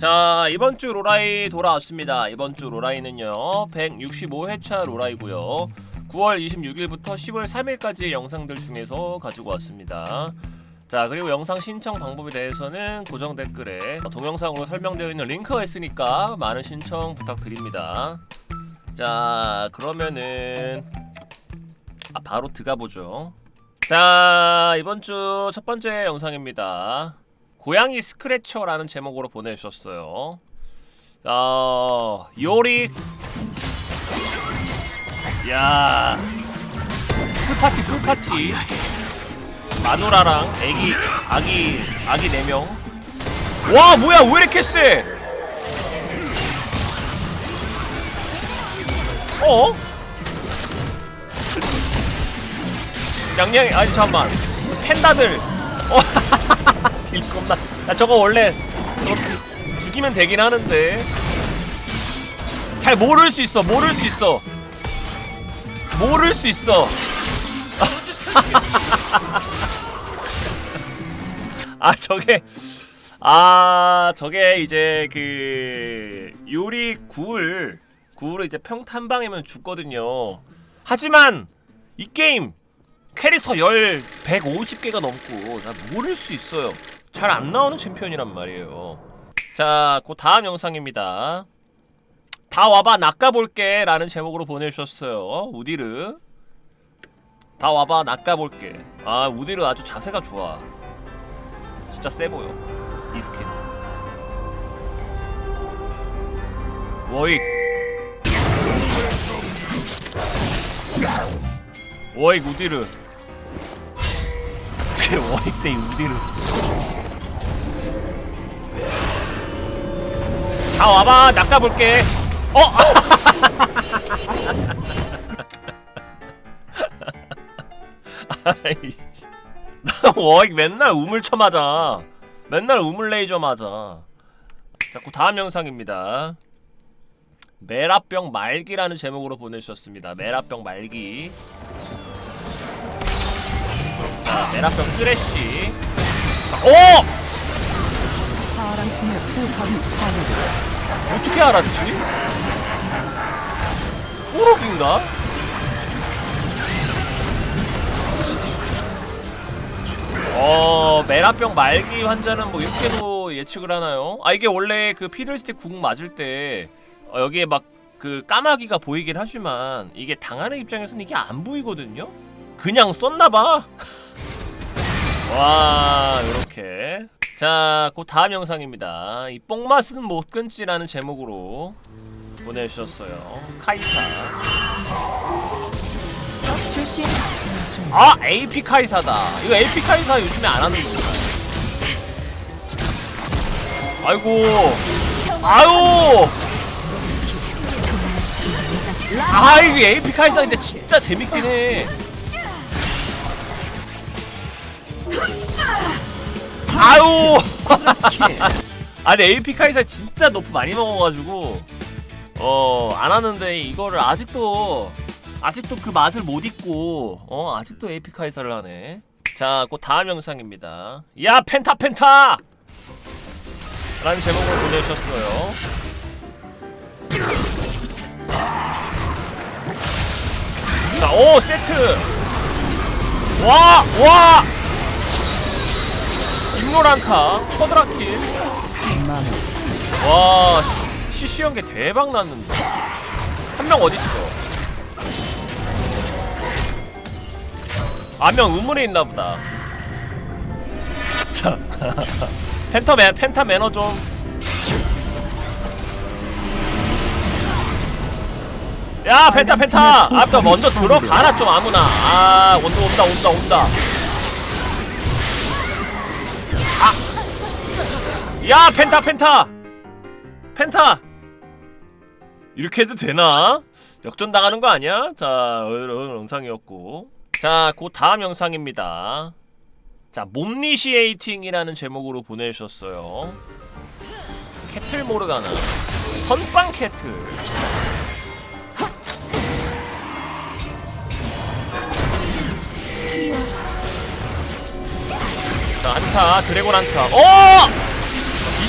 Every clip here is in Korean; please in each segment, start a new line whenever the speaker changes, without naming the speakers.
자 이번 주 로라이 돌아왔습니다. 이번 주 로라이는요 165회차 로라이고요. 9월 26일부터 10월 3일까지의 영상들 중에서 가지고 왔습니다. 자 그리고 영상 신청 방법에 대해서는 고정 댓글에 동영상으로 설명되어 있는 링크가 있으니까 많은 신청 부탁드립니다. 자 그러면은 아 바로 들어가 보죠. 자 이번 주 첫 번째 영상입니다. 고양이 스크래쳐라는 제목으로 보내주셨어요. 어, 요리. 야, 풀파티 풀파티. 마누라랑 애기 아기 아기 네 명. 와 뭐야 왜 이렇게 세? 어? 양양 아니 잠만 팬다들 어 딜 겁나. 나 저거 원래 저거 죽이면 되긴 하는데. 잘 모를 수 있어 모를 수 있어. 모를 수 있어. 아 저게 아 저게 이제 그 요리 굴 굴을 이제 평탄방이면 죽거든요. 하지만 이 게임 캐릭터 열 150개가 넘고 나 모를 수 있어요. 잘 안 나오는 챔피언이란 말이에요. 자, 그 다음 영상입니다. 다 와봐 낚아볼게 라는 제목으로 보내주셨어요. 우디르. 다 와봐 낚아볼게. 아, 우디르 아주 자세가 좋아. 진짜 세 보여. 이 스킨. 워익. 워익 우디르. 어떻게 워익 대 우디르. 다 와봐 낚아볼게. 어? 나 워익 맨날 우물 쳐 맞아. 맨날 우물 레이저 맞아. 자, 그 다음 영상입니다. 메라병 말기라는 제목으로 보내주셨습니다. 메라병 말기. 자, 메라병 쓰레쉬. 자, 오! 어떻게 알았지? 꼬록인가? 어, 메라병 말기 환자는 뭐 이렇게도 예측을 하나요? 아 이게 원래 그 피들스틱 궁 맞을 때 어, 여기에 막 그 까마귀가 보이긴 하지만 이게 당하는 입장에서는 이게 안 보이거든요? 그냥 썼나봐. 와, 요렇게. 자, 그 다음 영상입니다. 이 뽕맛은 못 끊지라는 제목으로 보내주셨어요. 카이사.
출신
아, AP 카이사다. 이거 AP 카이사 요즘에 안 하는 거야. 아이고. 아유. 아, 이거 AP 카이사인데 진짜 재밌긴 해. 아유. 아, 근데 AP 카이사 진짜 너프 많이 먹어가지고 어안 하는데 이거를 아직도 아직도 그 맛을 못 잊고 어 아직도 AP 카이사를 하네. 자, 그 다음 영상입니다. 야 펜타 펜타! 라는 제목으로 보내주셨어요. 자, 오 세트. 와, 와. 커드라킬.
만원
와, CC 연계 대박 났는데. 한 명 어딨어? 아명 우물에 있나 보다. 자, 펜타 매 펜타 매너 좀. 야 펜타 펜타 아까 먼저 들어가라 좀 아무나 아 온다 온다 온다 온다 야 펜타 펜타! 펜타! 이렇게 해도 되나? 역전 당하는 거 아니야? 자 이런 영상이었고. 자그 다음 영상입니다. 자 몸니시에이팅이라는 제목으로 보내주셨어요. 캐틀 모르가나. 선빵 캐틀. 자 한타 드래곤 한타. 어! 이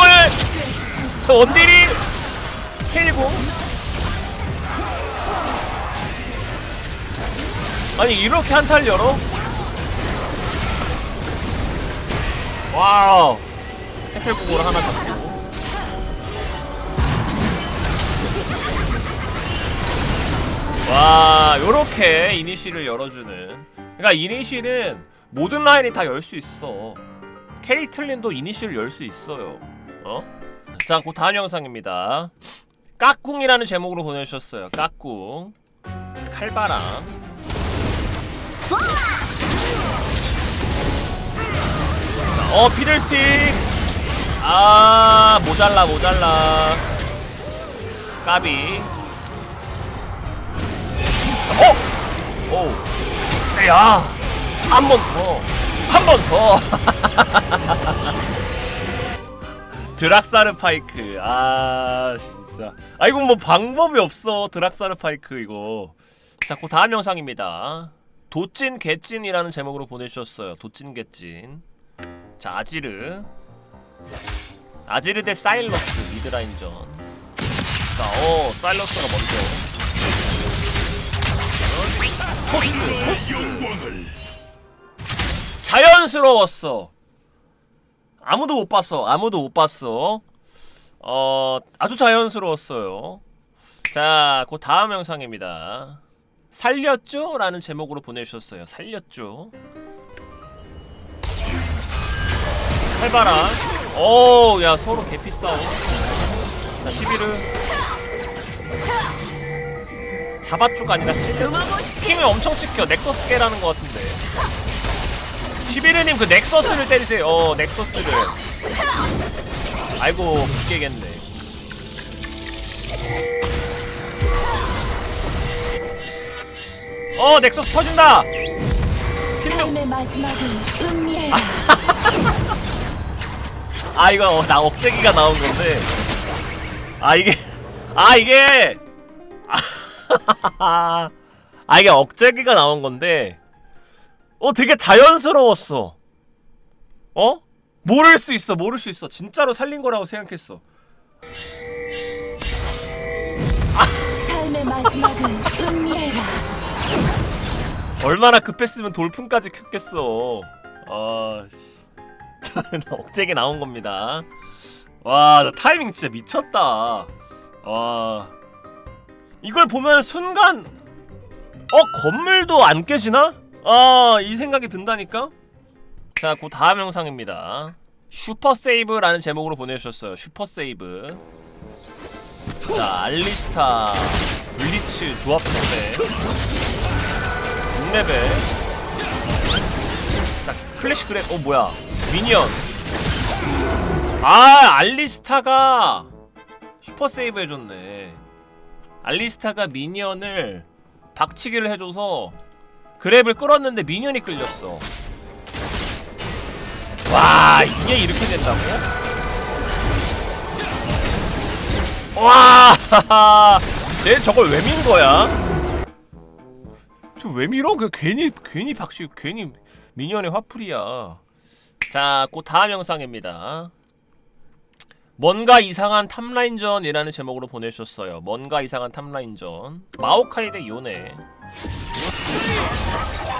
걸 원딜이 캐리고. 아니 이렇게 한타를 열어? 와우. 태클국으로 하나 잡고. 와 요렇게 이니시를 열어주는. 그러니까 이니시는 모든 라인이 다 열 수 있어. 케이틀린도 이니시를 열 수 있어요 어? 자, 그 다음 영상입니다. 까꿍이라는 제목으로 보내주셨어요. 까꿍. 칼바람. 자, 어, 피들스틱. 아, 모잘라, 모잘라. 까비. 어! 오. 야! 한 번 더. 한 번 더. 드락사르 파이크. 아 진짜. 아 이거 뭐 방법이 없어. 드락사르 파이크 이거. 자그 다음 영상입니다. 도찐 개찐이라는 제목으로 보내주셨어요. 도찐 개찐. 자 아지르. 아지르 대 사일러스 미드라인전. 자어 사일러스가 먼저. 토스 토스. 자연스러웠어 아무도 못 봤어. 아무도 못 봤어. 어, 아주 자연스러웠어요. 자, 그 다음 영상입니다. 살렸죠? 라는 제목으로 보내주셨어요. 살렸죠? 해봐라. 오, 야, 서로 개피 싸움. 자, 11을. 자바쪽 아니라 킹을 엄청 찍혀. 넥서스 깨라는 것 같은데. 11회님 그 넥서스를 때리세요. 어, 넥서스를. 아이고, 못 깨겠네. 어, 넥서스 터진다!
삶의 마지막은.
아, 이거, 어, 나 억제기가 나온 건데. 아, 이게. 아, 이게. 아, 아, 이게 억제기가 나온 건데. 어, 되게 자연스러웠어. 어? 모를 수 있어, 모를 수 있어. 진짜로 살린 거라고 생각했어.
삶의 마지막은 음미해라.
얼마나 급했으면 돌풍까지 켰겠어. 아, 씨. 나 억제기 나온 겁니다. 와, 나 타이밍 진짜 미쳤다. 와. 이걸 보면 순간, 어, 건물도 안 깨지나? 아, 이 생각이 든다니까? 자, 그 다음 영상입니다. 슈퍼 세이브라는 제목으로 보내주셨어요. 슈퍼 세이브. 자, 알리스타, 블리츠 조합 상대. 6레벨 자 플래시 그래 어 뭐야 미니언 아 알리스타가 슈퍼 세이브 해줬네 알리스타가 미니언을 박치기를 해줘서 그랩을 끌었는데 미니언이 끌렸어 와 이게 이렇게 된다고? 와, 쟤 저걸 왜 민 거야? 저 왜 밀어? 그 괜히 괜히 박씨 괜히 미니언의 화풀이야. 자, 그 다음 영상입니다. 뭔가 이상한 탑라인전이라는 제목으로 보내주셨어요. 뭔가 이상한 탑라인전. 마오카이 대 요네.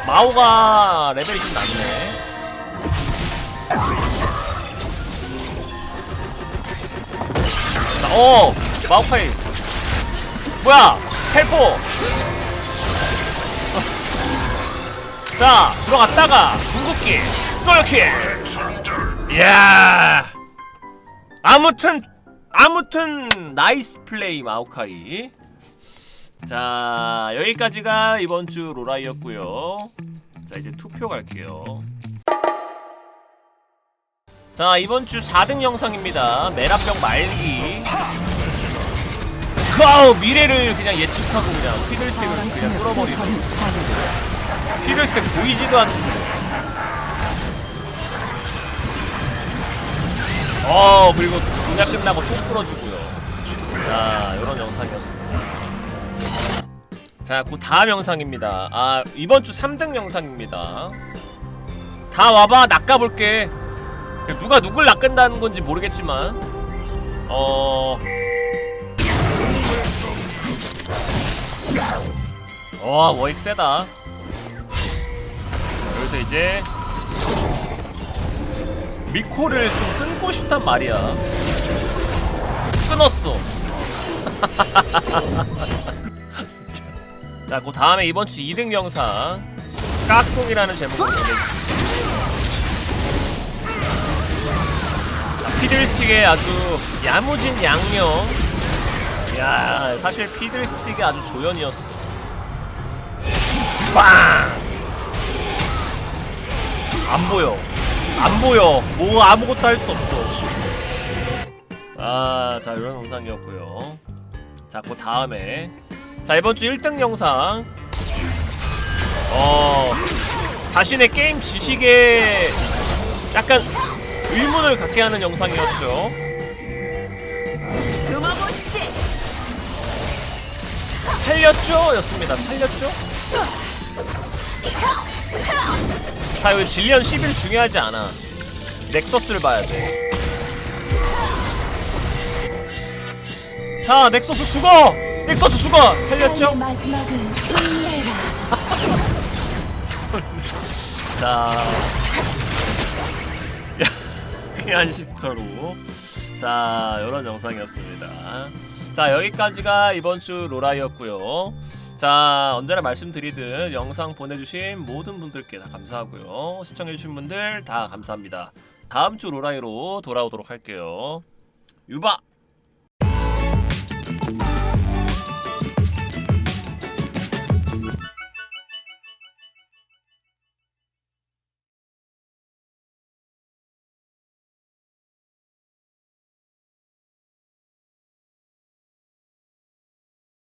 마오가 레벨이 좀 낮네. 자, 어, 마오카이. 뭐야? 텔포. 자 들어갔다가 궁극기 솔킬 이야 아무튼 아무튼 나이스 플레이 마오카이. 자 여기까지가 이번 주 로라이였고요. 자 이제 투표 갈게요. 자 이번 주 4등 영상입니다. 메라병 말기. 와우 미래를 그냥 예측하고 그냥 피글스틱을 그냥 뚫어버리는. 피들스택 보이지도 않는 어 그리고 분야 끝나고 또 풀어주고요. 자 이런 영상이었습니다. 자그 다음 영상입니다. 아 이번 주 3등 영상입니다. 다 와봐 낚아볼게. 누가 누굴 낚은다는 건지 모르겠지만 어. 와 워익 세다. 여기서 이제 미코를 좀 끊고 싶단 말이야. 끊었어. 자, 그 다음에 이번 주 2등 영상 깍꿍이라는 제목으로. 피들스틱의 아주 야무진 양념. 야, 사실 피들스틱이 아주 조연이었어. 빵! 안 보여. 안 보여. 뭐 아무것도 할 수 없어. 아, 자, 이런 영상이었고요. 자, 그 다음에 자, 이번 주 1등 영상. 어, 자신의 게임 지식에 약간 의문을 갖게 하는 영상이었죠. 살렸죠? 였습니다. 살렸죠? 자, 여기 질리언 11 중요하지 않아. 넥서스를 봐야 돼. 자, 넥서스 죽어! 넥서스 죽어! 살렸죠? 자. 그냥 시스터로. 자, 이런 영상이었습니다. 자, 여기까지가 이번 주 로라이였고요. 자, 언제나 말씀드리듯 영상 보내주신 모든 분들께 다 감사하고요. 시청해주신 분들 다 감사합니다. 다음 주 로라이로 돌아오도록 할게요. 유바!